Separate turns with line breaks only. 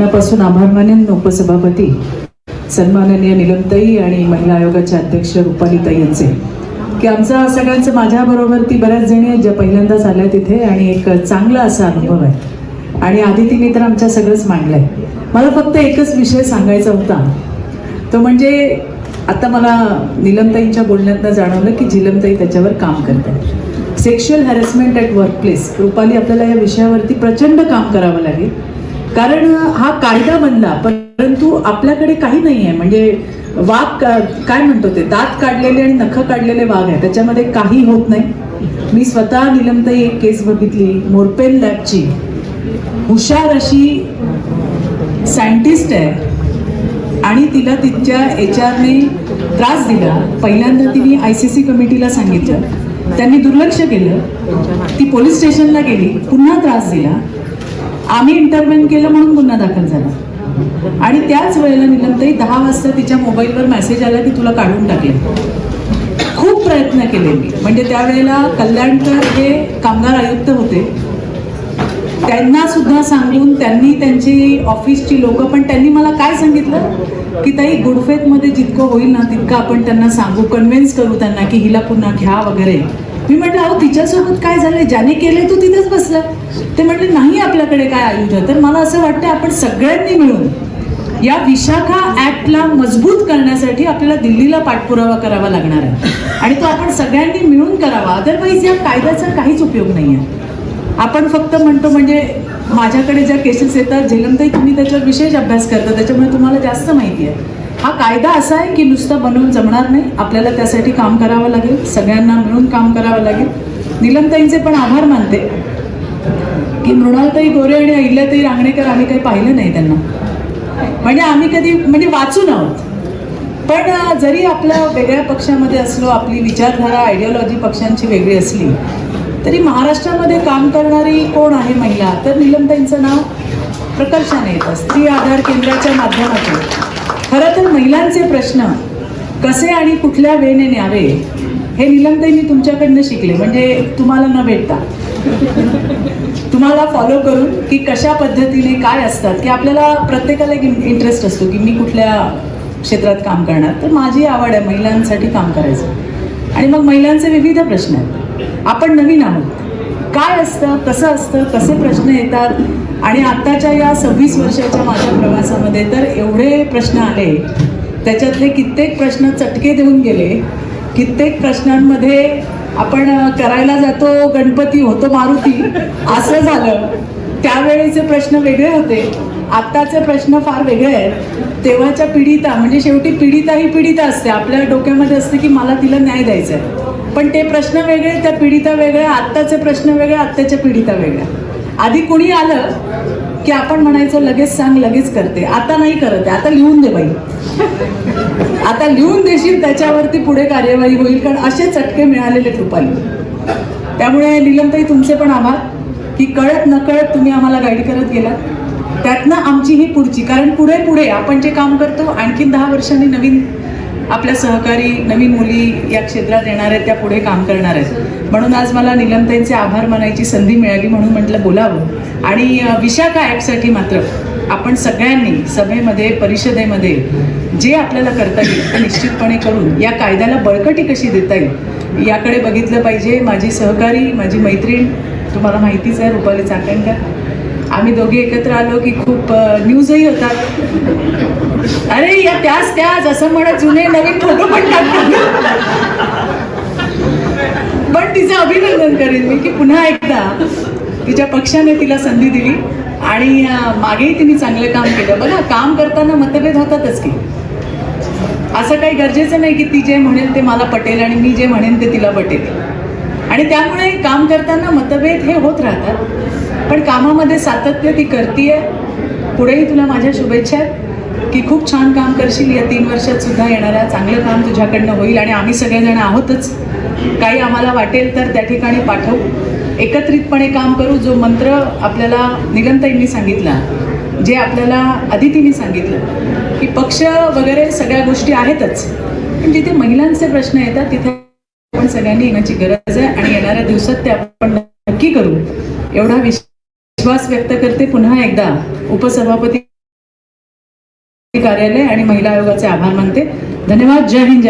मनापासून आभार मानेन उपसभापती सन्माननीय निलमताई आणि महिला आयोगाचे अध्यक्ष रुपालीताई यांचे. की आमचा सगळ्यांचं माझ्याबरोबर ती बऱ्याच जणी आहेत ज्या पहिल्यांदाच आल्या तिथे आणि एक चांगला असा अनुभव आहे. आणि आधी तिने तर आमच्या सगळंच मांडलंय. मला फक्त एकच विषय सांगायचा होता. तो म्हणजे आता मला निलमताईंच्या बोलण्यातनं जाणवलं की झिलमताई त्याच्यावर काम करत आहे sexual harassment at workplace Rupali आपल्याला या विषयावरती प्रचंड काम करावं लागेल. कारण हा कायदा बनला परंतु आपल्याकडे काही नाही आहे म्हणजे वाघ काय म्हणतो ते दात काढलेले आणि नखं काढलेले वाघ आहे. त्याच्यामध्ये काही होत नाही. मी स्वतः निलमताई एक केस बघितली मोरपेन लॅबची. हुशार अशी सायंटिस्ट आहे. आणि तिला तिच्या एच आरने त्रास दिला. पहिल्यांदा तिने आय सी सी कमिटीला सांगितलं. त्यांनी दुर्लक्ष केलं. ती पोलीस स्टेशनला गेली पुन्हा त्रास दिला. आम्ही इंटरव्हेन केलं म्हणून गुन्हा दाखल झाला. आणि त्याच वेळेला निलमताई दहा वाजता तिच्या मोबाईलवर मेसेज आला की तुला काढून टाकले. खूप प्रयत्न केले मी. म्हणजे त्यावेळेला कल्याणकर हे कामगार आयुक्त होते. त्यांना सुद्धा सांगून त्यांनी त्यांची ऑफिसची लोक पण त्यांनी मला काय सांगितलं? की ताई गुडफेतमध्ये जितकं होईल ना तितकं आपण त्यांना सांगू कन्व्हिन्स करू त्यांना की हिला पुन्हा घ्या वगैरे. मी म्हटलं अहो तिच्यासोबत काय झालंय? ज्याने केले तो तिथेच बसला. ते म्हटले नाही आपल्याकडे काय आयोजन. तर मला असं वाटतं आपण सगळ्यांनी मिळून या विशाखा ऍक्टला मजबूत करण्यासाठी आपल्याला दिल्लीला पाठपुरावा करावा लागणार आहे. आणि तो आपण सगळ्यांनी मिळून करावा. अदरवाईज या कायद्याचा काहीच उपयोग नाही आहे. आपण फक्त म्हणतो म्हणजे माझ्याकडे ज्या केसेस येतात झेलमताई तुम्ही त्याच्यावर विशेष अभ्यास करता त्याच्यामुळे तुम्हाला जास्त माहिती आहे. हा कायदा असा आहे की नुसता बनवून जमणार नाही. आपल्याला त्यासाठी काम करावं लागेल. सगळ्यांना मिळून काम करावं लागेल. निलमताईंचे पण आभार मानते. की मृणालताई गोरे आणि अहिल्याताई रांगणेकर आम्ही काही पाहिलं नाही त्यांना. म्हणजे आम्ही कधी म्हणजे वाचून आहोत. पण जरी आपल्या वेगळ्या पक्षामध्ये असलो आपली विचारधारा आयडिओलॉजी पक्षांची वेगळी असली तरी महाराष्ट्रामध्ये काम करणारी कोण आहे महिला? तर निलमताईंचं नाव प्रकर्षाने येतं. स्त्री आधार केंद्राच्या माध्यमातून. खरं तर महिलांचे प्रश्न कसे आणि कुठल्या वेने न्यावे हे निलमताई मी तुमच्याकडनं शिकले म्हणजे तुम्हाला न भेटता. तुम्हाला फॉलो करून की कशा पद्धतीने काय असतात की आपल्याला प्रत्येकाला एक इंटरेस्ट असतो की मी कुठल्या क्षेत्रात काम करणार. तर माझी आवड आहे महिलांसाठी काम करायचं. आणि मग महिलांचे विविध प्रश्न आहेत. आपण नवीन आहोत. काय असतं कसं असतं कसे प्रश्न येतात? आणि आत्ताच्या या सव्वीस वर्षाच्या माझ्या प्रवासामध्ये तर एवढे प्रश्न आले. त्याच्यातले कित्येक प्रश्न चटके देऊन गेले. कित्येक प्रश्नांमध्ये आपण करायला जातो गणपती होतो मारुती असं झालं. त्यावेळेचे प्रश्न वेगळे होते. आत्ताचे प्रश्न फार वेगळे आहेत. तेव्हाच्या पीडिता म्हणजे शेवटी पीडिता ही पीडिता असते. आपल्या डोक्यामध्ये असते की मला तिला न्याय द्यायचा आहे. पण ते प्रश्न वेगळे त्या पीडिता वेगळ्या आत्ताचे प्रश्न वेगळे आत्ताच्या पीडिता वेगळ्या. आधी कुणी आलं की आपण म्हणायचं लगेच सांग लगेच करते. आता नाही करत आहे. आता लिहून दे बाई. आता लिहून देशील त्याच्यावरती पुढे कार्यवाही होईल. कारण असे चटके मिळालेले कृपाली त्यामुळे निलमताई तुमचे पण आभार. की कळत नकळत तुम्ही आम्हाला गाईड करत गेलात. त्यातनं आमची ही पुढची. कारण पुढे पुढे आपण जे काम करतो आणखीन दहा वर्षांनी नवीन आपल्या सहकारी नवीन मुली या क्षेत्रात येणार आहेत त्या पुढे काम करणार आहेत. म्हणून आज मला निलमताईंचे आभार मानायची संधी मिळाली म्हणून म्हटलं बोलावं. आणि विशाखा ॲपसाठी मात्र आपण सगळ्यांनी सभेमध्ये परिषदेमध्ये जे आपल्याला करता येईल ते निश्चितपणे करून या कायद्याला बळकटी कशी देता येईल याकडे बघितलं पाहिजे. माझी सहकारी माझी मैत्रीण तुम्हाला माहितीच आहे रुपाली चाकणकर. आम्ही दोघे एकत्र आलो की खूप न्यूजही होतात. अरे या त्याच त्याच असं म्हणत जुने नवीन फोटो पण टाकतात. पण तिचं अभिनंदन करेन मी की पुन्हा एकदा तिच्या पक्षाने तिला संधी दिली आणि मागेही तिने चांगलं काम केलं. बघा काम करताना मतभेद होतातच की. असं काही गरजेचं नाही की ती जे म्हणेल ते मला पटेल आणि मी जे म्हणेन ते तिला पटेल. आणि त्यामुळे काम करताना मतभेद हे होत राहतात. पण कामामध्ये सातत्य ती करतीये. पुढेही तुला माझ्या शुभेच्छा आहेत की खूप छान काम करशील. या तीन वर्षात सुद्धा येणाऱ्या चांगलं काम तुझ्याकडनं होईल आणि आम्ही सगळेजण आहोतच. काही आम्हाला वाटेल तर त्या ठिकाणी पाठवू. एकत्रितपणे काम करू जो मंत्र आपल्याला निगंताईंनी सांगितला जे आपल्याला अदितींनी सांगितलं की पक्ष वगैरे सगळ्या गोष्टी आहेतच. पण जिथे महिलांचे प्रश्न येतात तिथे आपण सगळ्यांनी येण्याची गरज आहे आणि येणाऱ्या दिवसात ते आपण नक्की करू. एवढा विषय विश्वास व्यक्त करते. पुन्हा एकदा उपसभापती कार्यालय आणि महिला आयोगाचे आभार मानते. धन्यवाद. जय हिंद.